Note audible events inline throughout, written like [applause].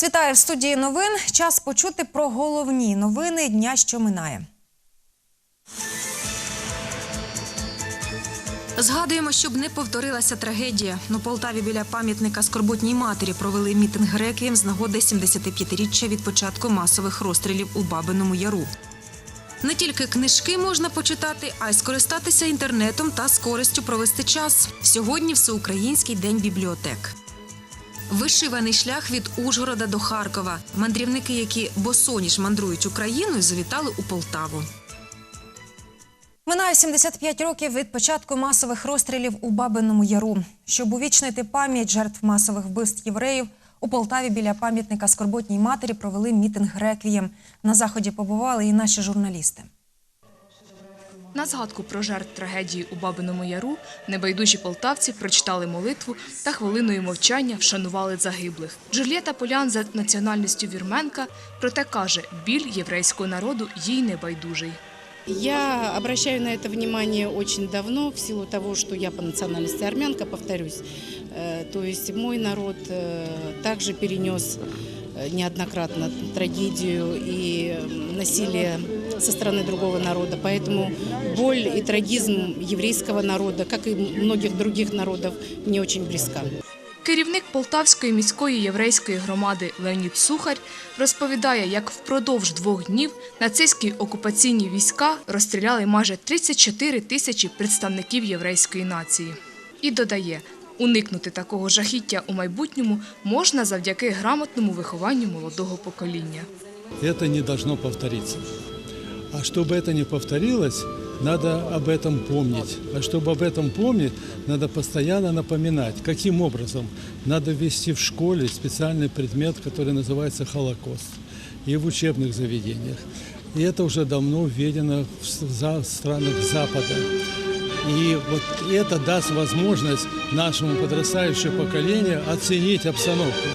вас вітаю в студії новин. Час почути про головні новини дня, що минає. Згадуємо, щоб не повторилася трагедія. На Полтаві біля пам'ятника скорботній матері провели мітинг реквієм з нагоди 75-річчя від початку масових розстрілів у Бабиному Яру. Не тільки книжки можна почитати, а й скористатися інтернетом та з користю провести час. Сьогодні всеукраїнський день бібліотек. Вишиваний шлях від Ужгорода до Харкова. Мандрівники, які босоніж мандрують Україною, завітали у Полтаву. Минає 75 років від початку масових розстрілів у Бабиному Яру. Щоб увічнити пам'ять жертв масових вбивств євреїв, у Полтаві біля пам'ятника скорботній матері провели мітинг реквієм. На заході побували і наші журналісти. На згадку про жертв трагедії у Бабиному Яру небайдужі полтавці прочитали молитву та хвилиною мовчання вшанували загиблих. Джульєта Полян за національністю вірменка, проте каже, біль єврейського народу їй не байдужий. Я обращаю на это внимание очень давно, в силу того, что я по национальности армянка, повторюсь. Э, То есть мой народ э, также перенес э, неоднократно трагедию и м, насилие со стороны другого народа. Поэтому боль и трагизм еврейского народа, как и многих других народов, мне очень близка. Керівник Полтавської міської єврейської громади Леонід Сухар розповідає, як впродовж двох днів нацистські окупаційні війська розстріляли майже 34 тисячі представників єврейської нації. І додає, уникнути такого жахіття у майбутньому можна завдяки грамотному вихованню молодого покоління. это не должно повториться. А чтобы это не повторилось, надо об этом помнить. А чтобы об этом помнить, надо постоянно напоминать, каким образом надо ввести в школе специальный предмет, который называется Холокост, и в учебных заведениях. И это уже давно введено в с- за- странах Запада. И вот это даст возможность нашему подрастающему поколению оценить обстановку.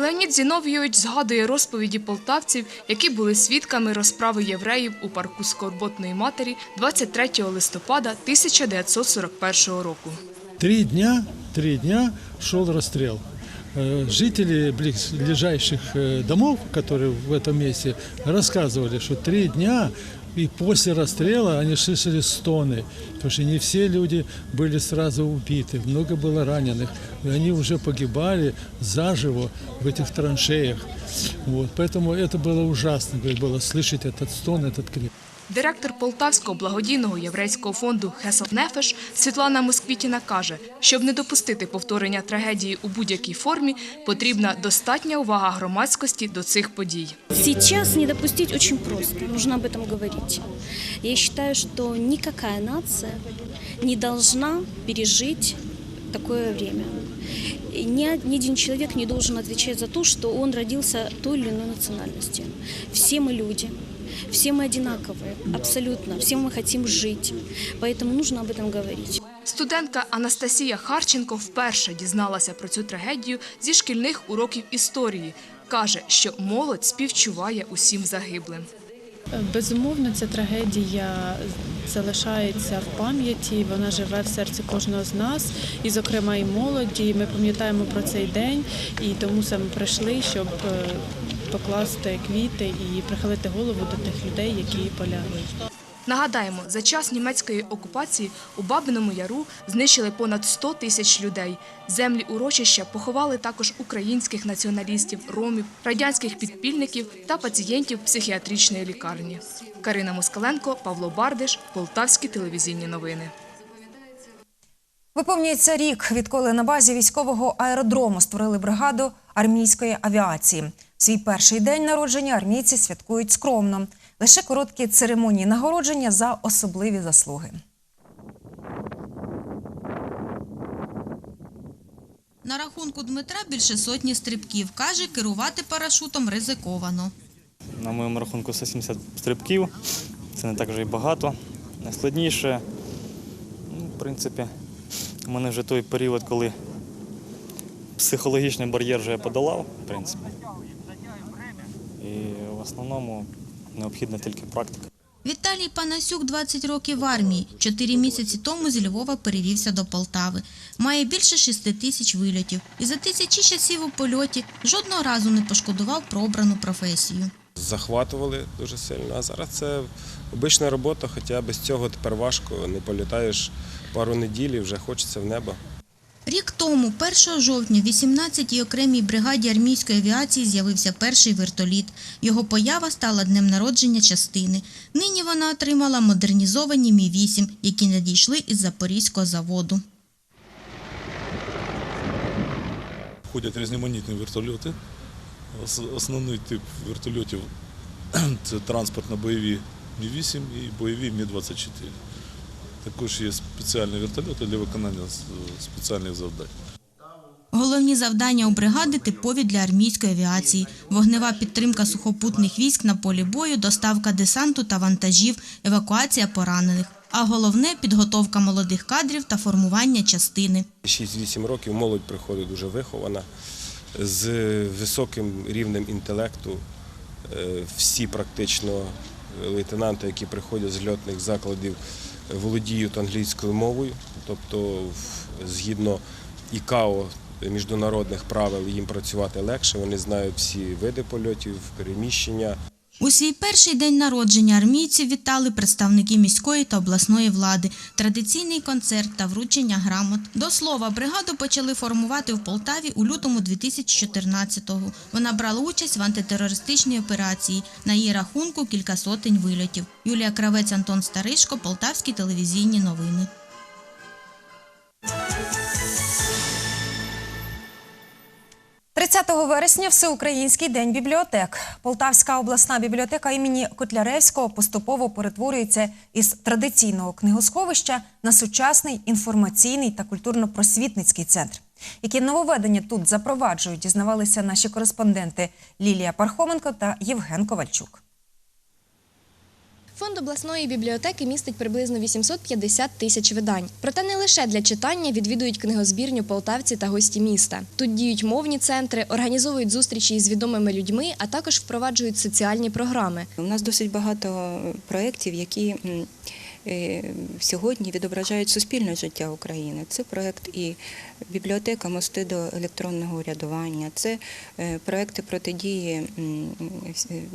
Леонід Зіновійович згадує розповіді полтавців, які були свідками розправи євреїв у парку Скорботної матері 23 листопада 1941 року. Три дня, три дня шел расстрел. Э, Жители близлежащих э, домов, которые в этом месте, рассказывали, что три дня и после расстрела они слышали стоны, потому что не все люди были сразу убиты, много было раненых, и они уже погибали заживо в этих траншеях. Вот, поэтому это было ужасно, говорит, было слышать этот стон, этот крик. Директор Полтавського благодійного єврейського фонду Хесов Нефеш Світлана Москвітіна каже, щоб не допустити повторення трагедії у будь-якій формі, потрібна достатня увага громадськості до цих подій. Сейчас не допустить очень просто, нужно об этом говорить. Я считаю, что никакая нация не должна пережить такое время. Ни, один человек не должен отвечать за то, что он родился той или иной национальности. Все мы люди, все мы одинаковые, абсолютно, все мы хотим жить. Поэтому нужно об этом говорить. Студентка Анастасія Харченко вперше дізналася про цю трагедію зі шкільних уроків історії. Каже, що молодь співчуває усім загиблим. Безумовно, ця трагедія залишається в пам'яті, вона живе в серці кожного з нас, і, зокрема, і молоді. Ми пам'ятаємо про цей день, і тому саме прийшли, щоб е, покласти квіти і прихилити голову до тих людей, які полягли. Нагадаємо, за час німецької окупації у Бабиному Яру знищили понад 100 тисяч людей. Землі урочища поховали також українських націоналістів, ромів, радянських підпільників та пацієнтів психіатричної лікарні. Карина Москаленко, Павло Бардиш, Полтавські телевізійні новини. Виповнюється рік, відколи на базі військового аеродрому створили бригаду армійської авіації. Свій перший день народження армійці святкують скромно. Лише короткі церемонії нагородження за особливі заслуги. На рахунку Дмитра більше сотні стрибків. Каже, керувати парашутом ризиковано. На моєму рахунку 170 стрибків. Це не так вже і багато. Найскладніше, ну, в принципі, у мене вже той період, коли психологічний бар'єр вже я подолав, в принципі. І в основному необхідна тільки практика. Віталій Панасюк 20 років в армії. Чотири місяці тому зі Львова перевівся до Полтави. Має більше 6 тисяч вильотів. І за тисячі часів у польоті жодного разу не пошкодував про обрану професію. захватували дуже сильно. А зараз це обична робота, хоча без цього тепер важко. Не політаєш пару неділь і вже хочеться в небо. Рік тому, 1 жовтня, в 18-й окремій бригаді армійської авіації з'явився перший вертоліт. Його поява стала днем народження частини. Нині вона отримала модернізовані Мі-8, які надійшли із Запорізького заводу. Ходять різноманітні вертольоти. Основний тип вертольотів [clears throat] це транспортно-бойові Мі-8 і бойові Мі-24. Також є спеціальні вертольоти для виконання спеціальних завдань. Головні завдання у бригади типові для армійської авіації: вогнева підтримка сухопутних військ на полі бою, доставка десанту та вантажів, евакуація поранених. А головне підготовка молодих кадрів та формування частини. 6-8 років молодь приходить дуже вихована, з високим рівнем інтелекту. Е, Всі практично лейтенанти, які приходять з льотних закладів, володіють англійською мовою, тобто згідно ІКАО міжнародних правил їм працювати легше. Вони знають всі види польотів, переміщення. У свій перший день народження армійців вітали представники міської та обласної влади, традиційний концерт та вручення грамот. До слова, бригаду почали формувати в Полтаві у лютому 2014-го. Вона брала участь в антитерористичній операції. На її рахунку кілька сотень вильотів. Юлія Кравець, Антон Старишко, Полтавські телевізійні новини. – вересня Всеукраїнський день бібліотек. Полтавська обласна бібліотека імені Котляревського поступово перетворюється із традиційного книгосховища на сучасний інформаційний та культурно-просвітницький центр. Які нововведення тут запроваджують, дізнавалися наші кореспонденти Лілія Пархоменко та Євген Ковальчук. Фонд обласної бібліотеки містить приблизно 850 тисяч видань. Проте не лише для читання відвідують книгозбірню полтавці та гості міста. Тут діють мовні центри, організовують зустрічі із відомими людьми, а також впроваджують соціальні програми. У нас досить багато проєктів, які е, сьогодні відображають суспільне життя України. Це проєкт і бібліотека мости до електронного урядування, це е, проєкти протидії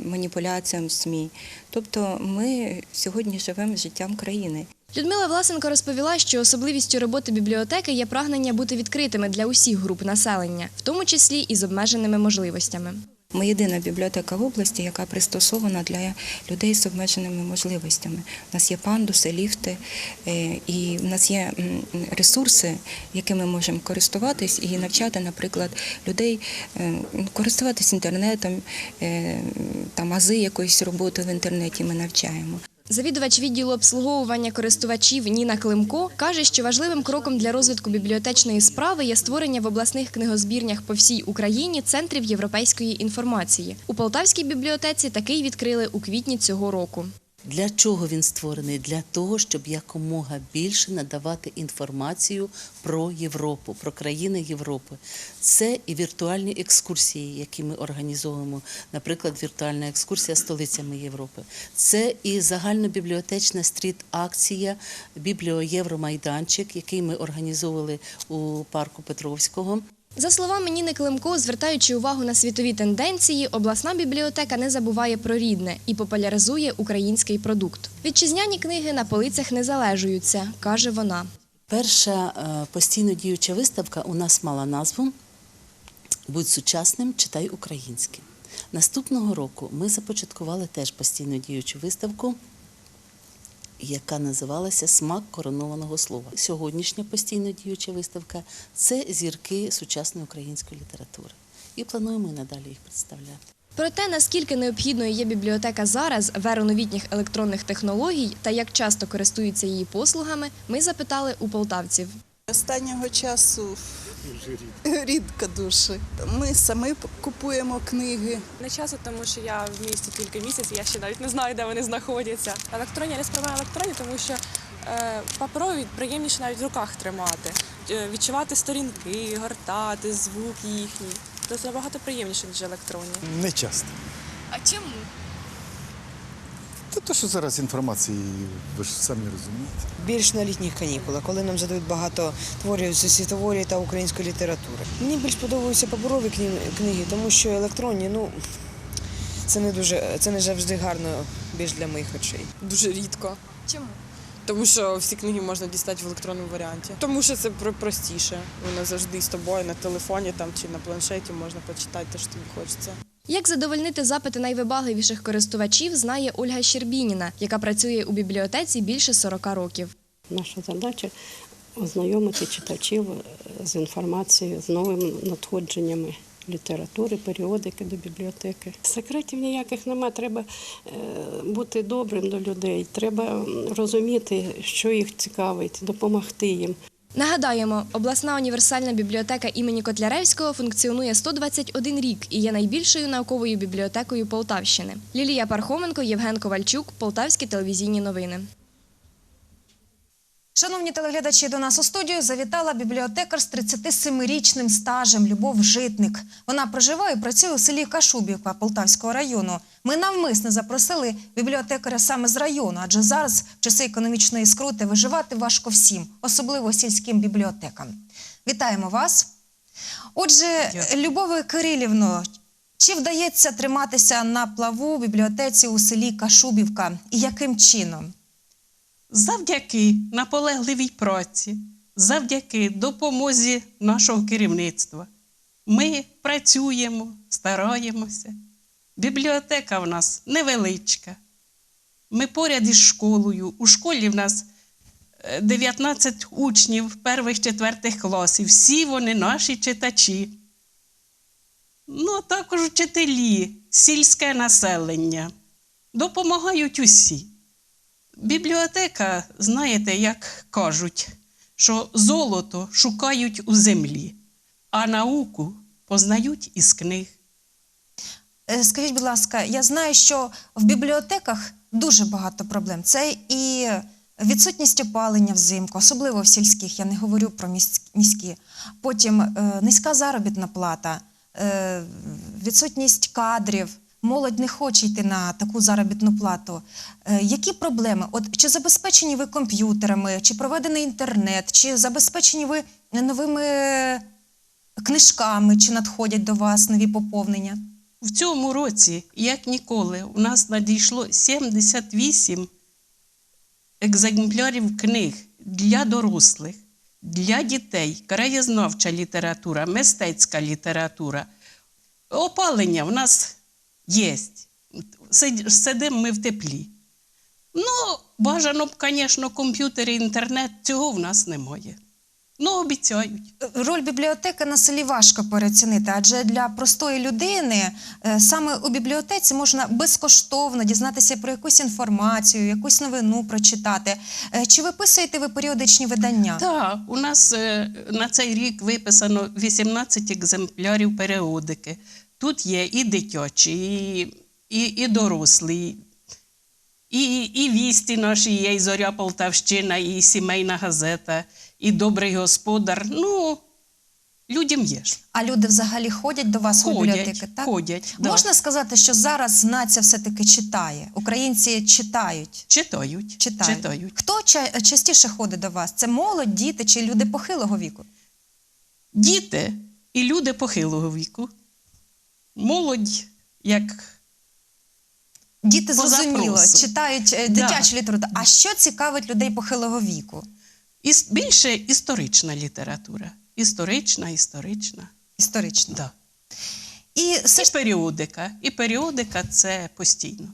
маніпуляціям СМІ. Тобто ми сьогодні живемо життям країни. Людмила Власенко розповіла, що особливістю роботи бібліотеки є прагнення бути відкритими для усіх груп населення, в тому числі і з обмеженими можливостями. Ми єдина бібліотека в області, яка пристосована для людей з обмеженими можливостями. У нас є пандуси, ліфти, е, і в нас є ресурси, якими ми можемо користуватись і навчати, наприклад, людей е, користуватись інтернетом, е, там ази якоїсь роботи в інтернеті ми навчаємо. Завідувач відділу обслуговування користувачів Ніна Климко каже, що важливим кроком для розвитку бібліотечної справи є створення в обласних книгозбірнях по всій Україні центрів європейської інформації. У Полтавській бібліотеці такий відкрили у квітні цього року. Для чого він створений? Для того, щоб якомога більше надавати інформацію про Європу, про країни Європи. Це і віртуальні екскурсії, які ми організовуємо, наприклад, віртуальна екскурсія столицями Європи. Це і загальнобібліотечна стріт-акція Бібліоєвромайданчик, який ми організовували у парку Петровського. За словами Ніни Климко, звертаючи увагу на світові тенденції, обласна бібліотека не забуває про рідне і популяризує український продукт. Вітчизняні книги на полицях не залежуються, каже вона. Перша е, постійно діюча виставка у нас мала назву Будь сучасним, читай українське. Наступного року ми започаткували теж постійно діючу виставку, яка називалася Смак коронованого слова. Сьогоднішня постійно діюча виставка це зірки сучасної української літератури. І плануємо і надалі їх представляти. Про те, наскільки необхідною є бібліотека зараз в еру новітніх електронних технологій та як часто користуються її послугами, ми запитали у полтавців. Останнього часу [laughs] рідко дуже. Ми самі купуємо книги. Не часто, тому що я в місті тільки місяць, я ще навіть не знаю, де вони знаходяться. Електронні я не сприймаю електронні, тому що е, паперові приємніше навіть в руках тримати, Е, відчувати сторінки, гортати, звук їхній. Це набагато приємніше, ніж електронні. Не часто. А чому? Та То, що зараз інформації, ви ж самі розумієте. Більш на літніх канікулах, коли нам задають багато творів зі світової та української літератури. Мені більш подобаються паперові кні- книги, тому що електронні, ну це не дуже, це не завжди гарно більш для моїх очей. Дуже рідко. Чому? Тому що всі книги можна дістати в електронному варіанті. Тому що це простіше. Воно завжди з тобою на телефоні там чи на планшеті можна почитати те, що тобі хочеться. Як задовольнити запити найвибагливіших користувачів, знає Ольга Щербініна, яка працює у бібліотеці більше 40 років. Наша задача ознайомити читачів з інформацією, з новими надходженнями літератури, періодики до бібліотеки. Секретів ніяких нема. Треба е, бути добрим до людей, треба розуміти, що їх цікавить, допомогти їм. Нагадаємо, обласна універсальна бібліотека імені Котляревського функціонує 121 рік і є найбільшою науковою бібліотекою Полтавщини. Лілія Пархоменко, Євген Ковальчук, Полтавські телевізійні новини. Шановні телеглядачі, до нас у студію завітала бібліотекар з 37-річним стажем Любов Житник. Вона проживає і працює у селі Кашубівка Полтавського району. Ми навмисно запросили бібліотекаря саме з району, адже зараз, в часи економічної скрути, виживати важко всім, особливо сільським бібліотекам. Вітаємо вас. Отже, Любове Кирилівно, чи вдається триматися на плаву в бібліотеці у селі Кашубівка і яким чином? Завдяки наполегливій праці, завдяки допомозі нашого керівництва. Ми працюємо, стараємося. Бібліотека в нас невеличка. Ми поряд із школою. У школі в нас е, 19 учнів перших четвертих класів. Всі вони наші читачі. Ну, а також вчителі, сільське населення. Допомагають усі. Бібліотека, знаєте, як кажуть, що золото шукають у землі, а науку познають із книг. Е, Скажіть, будь ласка, я знаю, що в бібліотеках дуже багато проблем. Це і відсутність опалення взимку, особливо в сільських, я не говорю про міські. Потім е, низька заробітна плата, е, відсутність кадрів. Молодь не хоче йти на таку заробітну плату. Е, які проблеми? От чи забезпечені ви комп'ютерами, чи проведений інтернет, чи забезпечені ви новими книжками, чи надходять до вас нові поповнення? В цьому році, як ніколи, у нас надійшло 78 екземплярів книг для дорослих, для дітей, краєзнавча література, мистецька література. Опалення в нас є. Сидимо ми в теплі. Ну, бажано б, звісно, комп'ютер і інтернет, цього в нас немає. Ну, обіцяють. Роль бібліотеки на селі важко переоцінити, адже для простої людини е, саме у бібліотеці можна безкоштовно дізнатися про якусь інформацію, якусь новину прочитати. Е, Чи виписуєте ви періодичні видання? Так, у нас е, на цей рік виписано 18 екземплярів періодики. Тут є і дитячі, і, і, і дорослі, і, і вісті наші є, і Зоря Полтавщина, і сімейна газета, і добрий господар. Ну, людям є. ж. А люди взагалі ходять до вас у Ходять, бібліотеки? Так? ходять, да. Можна сказати, що зараз нація все-таки читає. Українці читають. Читають. Читають. читають. Хто ча- частіше ходить до вас? Це молодь, діти чи люди похилого віку? Діти і люди похилого віку. Молодь, як Діти зрозуміло, читають е, Да. дитячу літературу. А що цікавить людей похилого віку? іс- більше історична література. Історична, історична. Історична. Да. І все ж періодика. І періодика це постійно.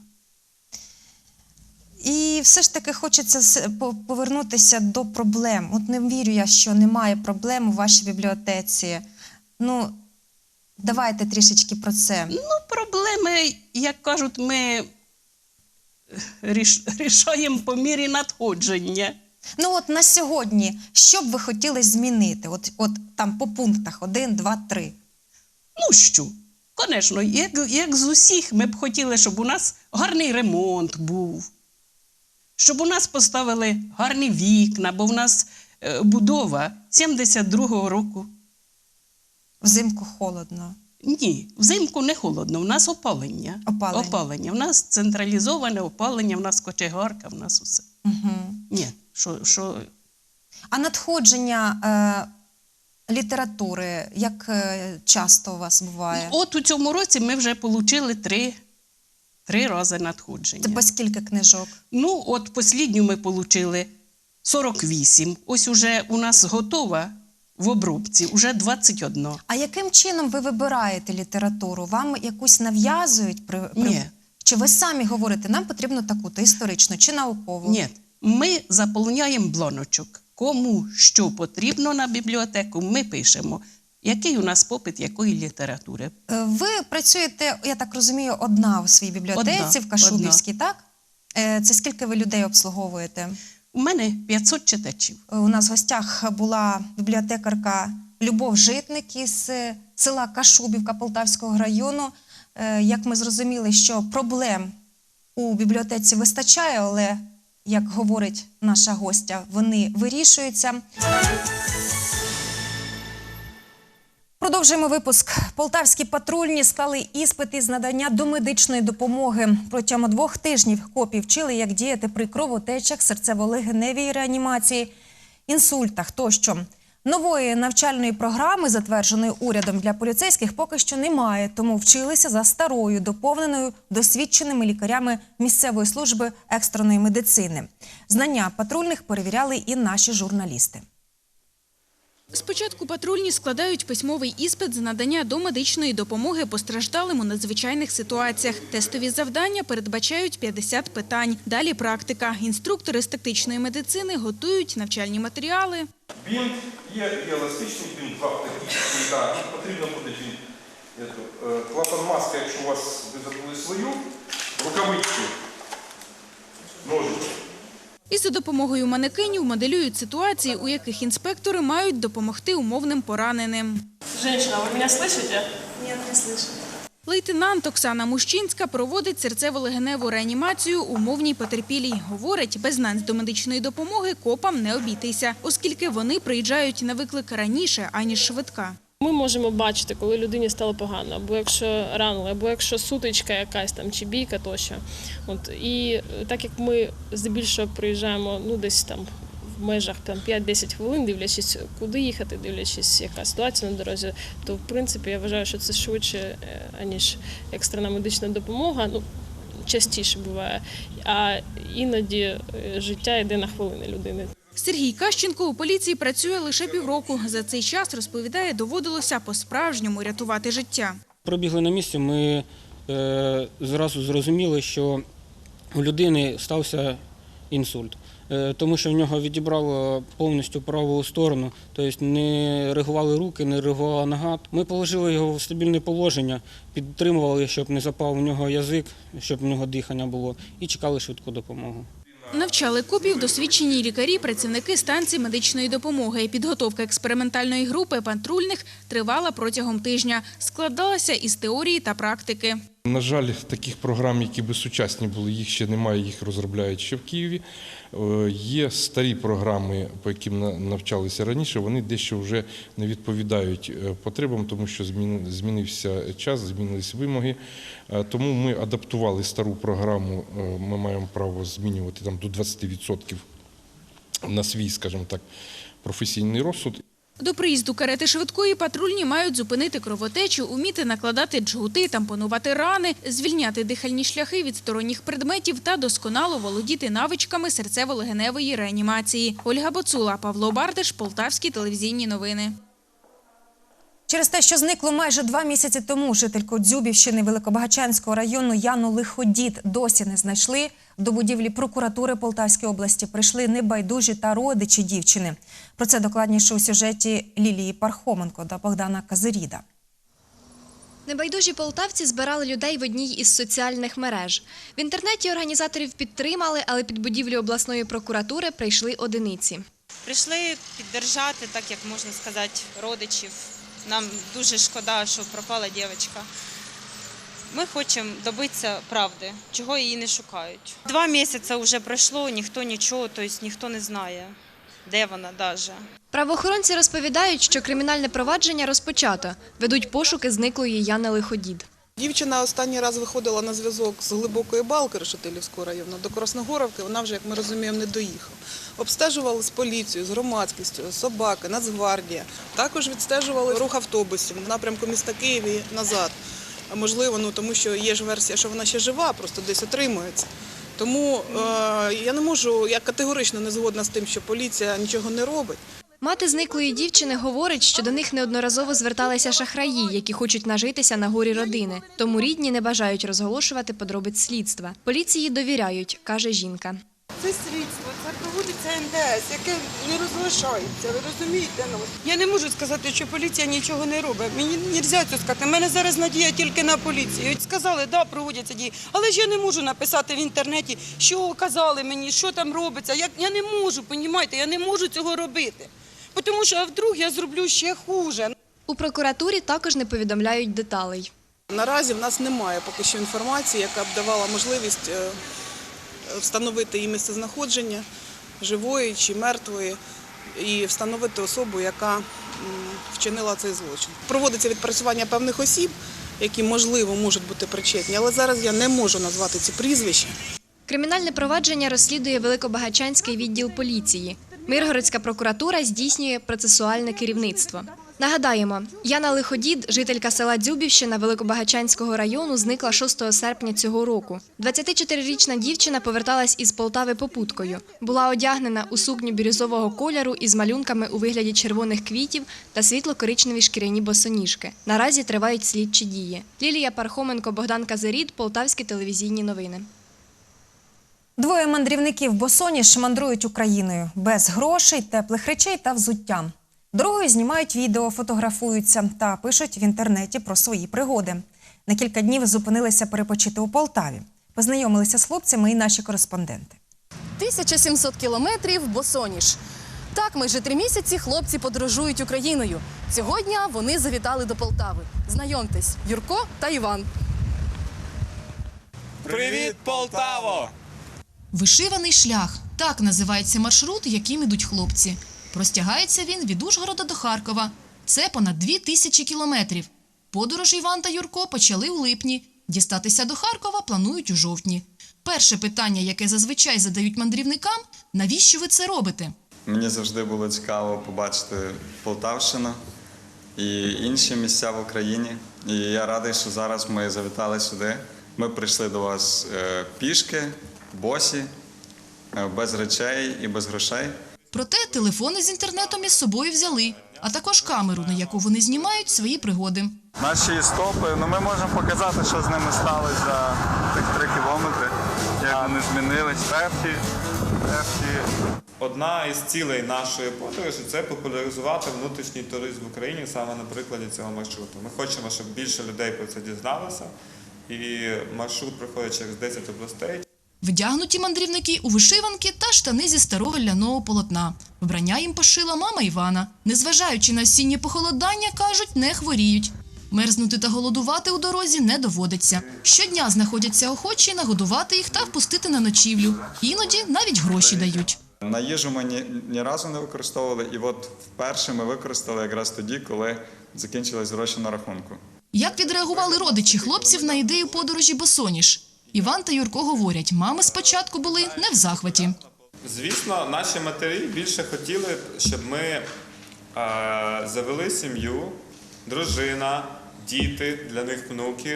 І все ж таки хочеться повернутися до проблем. От не вірю я, що немає проблем у вашій бібліотеці. Ну, давайте трішечки про це. Ну, проблеми, як кажуть, ми ріш- рішаємо по мірі надходження. Ну от на сьогодні, що б ви хотіли змінити? От, от там по пунктах один, два, три. Ну що? Звісно, як, як з усіх, ми б хотіли, щоб у нас гарний ремонт був, щоб у нас поставили гарні вікна, бо в нас е, будова 72-го року. Взимку холодно. Ні, взимку не холодно, в нас опалення. Опалення. опалення. В нас централізоване опалення, в нас кочегарка, в нас усе. Угу. Ні, що, що А надходження е, літератури, як е, часто у вас буває? От у цьому році ми вже отримали три, три рази надходження. Це по скільки книжок? Ну, от послідню ми отримали 48. Ось уже у нас готова в обробці, уже 21. А яким чином ви вибираєте літературу? Вам якусь нав'язують при, при... Ні. Чи ви самі говорите, нам потрібно таку-то історичну чи наукову? Ні, ми заповняємо блоночок. Кому що потрібно на бібліотеку, ми пишемо, який у нас попит якої літератури. Е, Ви працюєте, я так розумію, одна у своїй бібліотеці Одна, в Кашубівській, так? Е, Це скільки ви людей обслуговуєте? У мене 500 читачів. Е, У нас в гостях була бібліотекарка Любов Житник із е, села Кашубівка Полтавського району. Е, Як ми зрозуміли, що проблем у бібліотеці вистачає, але, як говорить наша гостя, вони вирішуються. Продовжуємо випуск. Полтавські патрульні склали іспити з надання домедичної допомоги. Протягом двох тижнів копі вчили, як діяти при кровотечах, серцево-легеневій реанімації, інсультах тощо. Нової навчальної програми, затвердженої урядом для поліцейських, поки що немає, тому вчилися за старою, доповненою досвідченими лікарями місцевої служби екстреної медицини. Знання патрульних перевіряли і наші журналісти. Спочатку патрульні складають письмовий іспит з надання домедичної допомоги постраждалим у надзвичайних ситуаціях. Тестові завдання передбачають 50 питань. Далі практика. Інструктори з тактичної медицини готують навчальні матеріали. Бінт є і еластичний бінт, два тактичні, так, ну, потрібно буде бінт. Е, Клапан маска, якщо у вас ви забули свою, рукавички, ножиці. І за допомогою манекенів моделюють ситуації, у яких інспектори мають допомогти умовним пораненим. Женщина, вы меня слышите? Нет, не слышу. Лейтенант Оксана Мущинська проводить серцево-легеневу реанімацію умовній потерпілій. Говорить, без знань з домедичної допомоги копам не обійтися, оскільки вони приїжджають на виклик раніше, аніж швидка. Ми можемо бачити, коли людині стало погано, або якщо ранили, або якщо сутичка якась там чи бійка тощо. От і так як ми здебільшого приїжджаємо ну десь там в межах там 5-10 хвилин, дивлячись, куди їхати, дивлячись, яка ситуація на дорозі, то в принципі я вважаю, що це швидше е, аніж екстрена медична допомога. Ну частіше буває, а іноді е, життя йде на хвилини людини. Сергій Кащенко у поліції працює лише півроку. За цей час, розповідає, доводилося по-справжньому рятувати життя. Пробігли на місці, ми е, зразу зрозуміли, що у людини стався інсульт, е, тому що в нього відібрало повністю праву сторону, тобто не реагували руки, не реагувала нога. Ми положили його в стабільне положення, підтримували, щоб не запав у нього язик, щоб у нього дихання було, і чекали швидку допомогу. Навчали копів досвідчені лікарі, працівники станції медичної допомоги. Підготовка експериментальної групи патрульних тривала протягом тижня. Складалася із теорії та практики. На жаль, таких програм, які би сучасні були, їх ще немає, їх розробляють ще в Києві. Е, Є старі програми, по яким навчалися раніше, вони дещо вже не відповідають е, потребам, тому що змінився час, змінилися вимоги. Е, Тому ми адаптували стару програму, ми маємо право змінювати там до 20% на свій, скажімо так, професійний розсуд. До приїзду карети швидкої патрульні мають зупинити кровотечу, уміти накладати джгути, тампонувати рани, звільняти дихальні шляхи від сторонніх предметів та досконало володіти навичками серцево-легеневої реанімації. Ольга Боцула, Павло Бардиш, Полтавські телевізійні новини. Через те, що зникло майже два місяці тому жительку Дзюбівщини Великобагачанського району Яну Лиходід досі не знайшли. До будівлі прокуратури Полтавської області прийшли небайдужі та родичі дівчини. Про це докладніше у сюжеті Лілії Пархоменко та Богдана Казиріда. Небайдужі полтавці збирали людей в одній із соціальних мереж. В інтернеті організаторів підтримали, але під будівлю обласної прокуратури прийшли одиниці. Прийшли піддержати, так як можна сказати, родичів. Нам дуже шкода, що пропала дівчинка. Ми хочемо добитися правди, чого її не шукають. Два місяці вже пройшло, ніхто нічого, тобто ніхто не знає. де вона навіть. Правоохоронці розповідають, що кримінальне провадження розпочато. Ведуть пошуки зниклої Яни Лиходід. Дівчина останній раз виходила на зв'язок з глибокої балки Решетилівського району до Красногоровки. Вона вже, як ми розуміємо, не доїхала. Обстежували з поліцією, з громадськістю, собаки, Нацгвардія. Також відстежували рух автобусів в напрямку міста Києва і назад. Можливо, ну тому що є ж версія, що вона ще жива, просто десь отримується. Тому е, я не можу, я категорично не згодна з тим, що поліція нічого не робить. Мати зниклої дівчини говорить, що до них неодноразово зверталися шахраї, які хочуть нажитися на горі родини. Тому рідні не бажають розголошувати подробиць слідства. Поліції довіряють, каже жінка. Це слідство, це проводиться НДС, яке не розглашається. Ви розумієте? Ну я не можу сказати, що поліція нічого не робить. Мені не можна це сказати. У мене зараз надія тільки на поліцію. Сказали, да, проводяться дії, але ж я не можу написати в інтернеті, що казали мені, що там робиться. Я, я не можу, понімаєте, я не можу цього робити. Тому що а вдруг я зроблю ще хуже. У прокуратурі також не повідомляють деталей. Наразі в нас немає поки що інформації, яка б давала можливість е, встановити її місцезнаходження живої чи мертвої і встановити особу, яка вчинила цей злочин. Проводиться відпрацювання певних осіб, які можливо можуть бути причетні, але зараз я не можу назвати ці прізвища. Кримінальне провадження розслідує Великобагачанський відділ поліції. Миргородська прокуратура здійснює процесуальне керівництво. Нагадаємо, Яна Лиходід, жителька села Дзюбівщина Великобагачанського району, зникла 6 серпня цього року. 24-річна дівчина поверталась із Полтави попуткою. Була одягнена у сукню бірюзового кольору із малюнками у вигляді червоних квітів та світло-коричневі шкіряні босоніжки. Наразі тривають слідчі дії. Лілія Пархоменко, Богдан Казарід, Полтавські телевізійні новини. Двоє мандрівників босоніж мандрують Україною без грошей, теплих речей та взуття. Дорогою знімають відео, фотографуються та пишуть в інтернеті про свої пригоди. На кілька днів зупинилися перепочити у Полтаві. Познайомилися з хлопцями і наші кореспонденти. 1700 кілометрів босоніж. Так, майже три місяці хлопці подорожують Україною. Цього дня вони завітали до Полтави. Знайомтесь, Юрко та Іван. Привіт, Полтаво! Вишиваний шлях так називається маршрут, яким ідуть хлопці. Простягається він від Ужгорода до Харкова. Це понад дві тисячі кілометрів. Подорож Іван та Юрко почали у липні. Дістатися до Харкова планують у жовтні. Перше питання, яке зазвичай задають мандрівникам: навіщо ви це робите? Мені завжди було цікаво побачити Полтавщину і інші місця в Україні. І я радий, що зараз ми завітали сюди. Ми прийшли до вас е, пішки, босі, е, без речей і без грошей. Проте телефони з інтернетом із собою взяли, а також камеру, на яку вони знімають свої пригоди. Наші стопи, ну ми можемо показати, що з ними сталося за тих три кілометри, як вони змінились. Пепті. Одна із цілей нашої подорожі це популяризувати внутрішній туризм в Україні саме на прикладі цього маршруту. Ми хочемо, щоб більше людей про це дізналося. І маршрут проходить через 10 областей. Вдягнуті мандрівники у вишиванки та штани зі старого ляного полотна. Вбрання їм пошила мама Івана. Незважаючи на осіннє похолодання, кажуть, не хворіють. Мерзнути та голодувати у дорозі не доводиться. Щодня знаходяться охочі нагодувати їх та впустити на ночівлю. Іноді навіть гроші дають. На їжу ми ні, ні разу не використовували, і от вперше ми використали якраз тоді, коли закінчились гроші на рахунку. Як відреагували родичі хлопців на ідею подорожі босоніж? Іван та Юрко говорять, мами спочатку були не в захваті. Звісно, наші матері більше хотіли, щоб ми е, завели сім'ю, дружина, діти, для них внуки,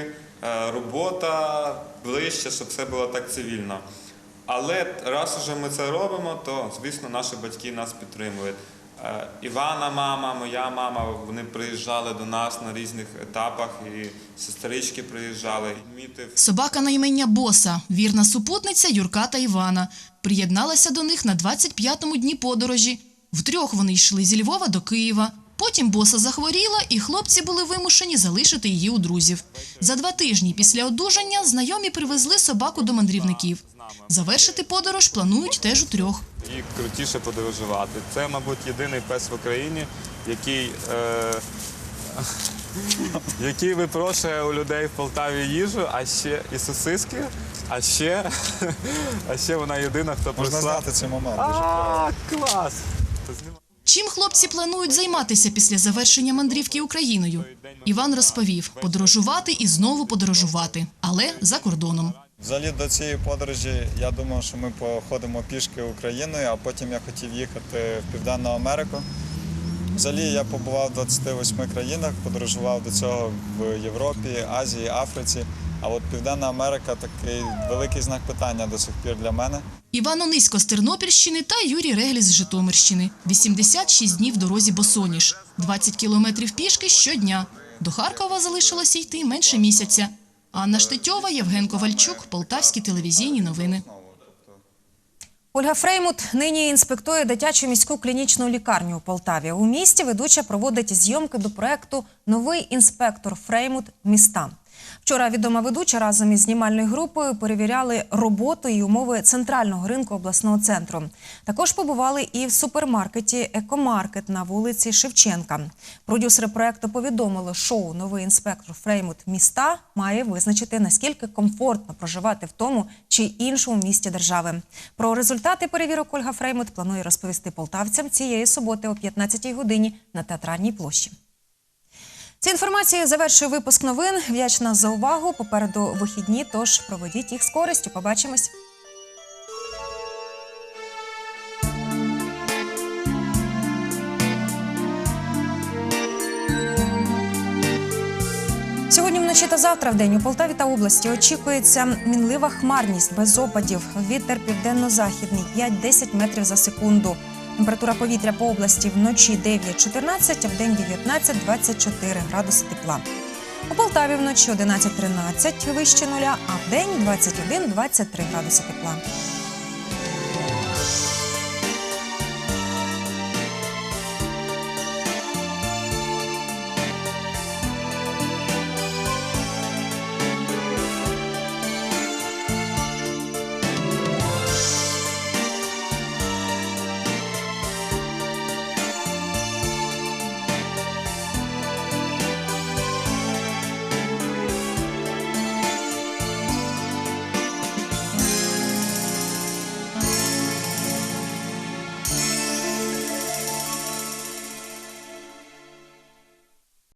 е, робота ближче, щоб все було так цивільно. Але раз уже ми це робимо, то звісно наші батьки нас підтримують. Е, Івана, мама, моя мама, вони приїжджали до нас на різних етапах, і сестрички приїжджали. Собака на імення Боса, вірна супутниця Юрка та Івана, приєдналася до них на 25-му дні подорожі. Втрьох вони йшли зі Львова до Києва. Потім боса захворіла, і хлопці були вимушені залишити її у друзів. За два тижні після одужання знайомі привезли собаку до мандрівників. Завершити подорож планують теж у трьох. і крутіше подорожувати. Це, мабуть, єдиний пес в Україні, який, е, [laughs] який випрошує у людей в Полтаві їжу, а ще і сосиски, а ще, [laughs] а ще вона єдина, хто Можна прийшла. знати цей момент. А, клас! Чим хлопці планують займатися після завершення мандрівки Україною? Іван розповів подорожувати і знову подорожувати, але за кордоном. Взагалі до цієї подорожі я думав, що ми походимо пішки Україною, а потім я хотів їхати в Південну Америку. Взагалі я побував в 28 країнах, подорожував до цього в Європі, Азії, Африці. А от Південна Америка такий великий знак питання до сих пір для мене. Іван Онисько з Тернопільщини та Юрій Регліс з Житомирщини. 86 днів дорозі Босоніж, 20 кілометрів пішки щодня. До Харкова залишилося йти менше місяця. Анна Штетьова, Євген Ковальчук, Полтавські телевізійні новини. Ольга Фреймут нині інспектує дитячу міську клінічну лікарню у Полтаві. У місті ведуча проводить зйомки до проекту Новий інспектор Фреймут міста. Вчора відома ведуча разом із знімальною групою перевіряли роботу і умови центрального ринку обласного центру. Також побували і в супермаркеті Екомаркет на вулиці Шевченка. Продюсери проекту повідомили, шоу Новий інспектор Фреймут міста має визначити наскільки комфортно проживати в тому чи іншому місті держави. Про результати перевірок Ольга Фреймут планує розповісти полтавцям цієї суботи о 15-й годині на театральній площі. Ця інформація завершує випуск новин. Вдячна за увагу. Попереду вихідні, тож проведіть їх з користю. Побачимось. Сьогодні вночі та завтра в день у Полтаві та області очікується мінлива хмарність без опадів. Вітер південно-західний 5-10 метрів за секунду. Температура повітря по області вночі 9-14, а в день 19-24 градуси тепла. У Полтаві вночі 11-13 вище нуля, а в день 21-23 градуси тепла.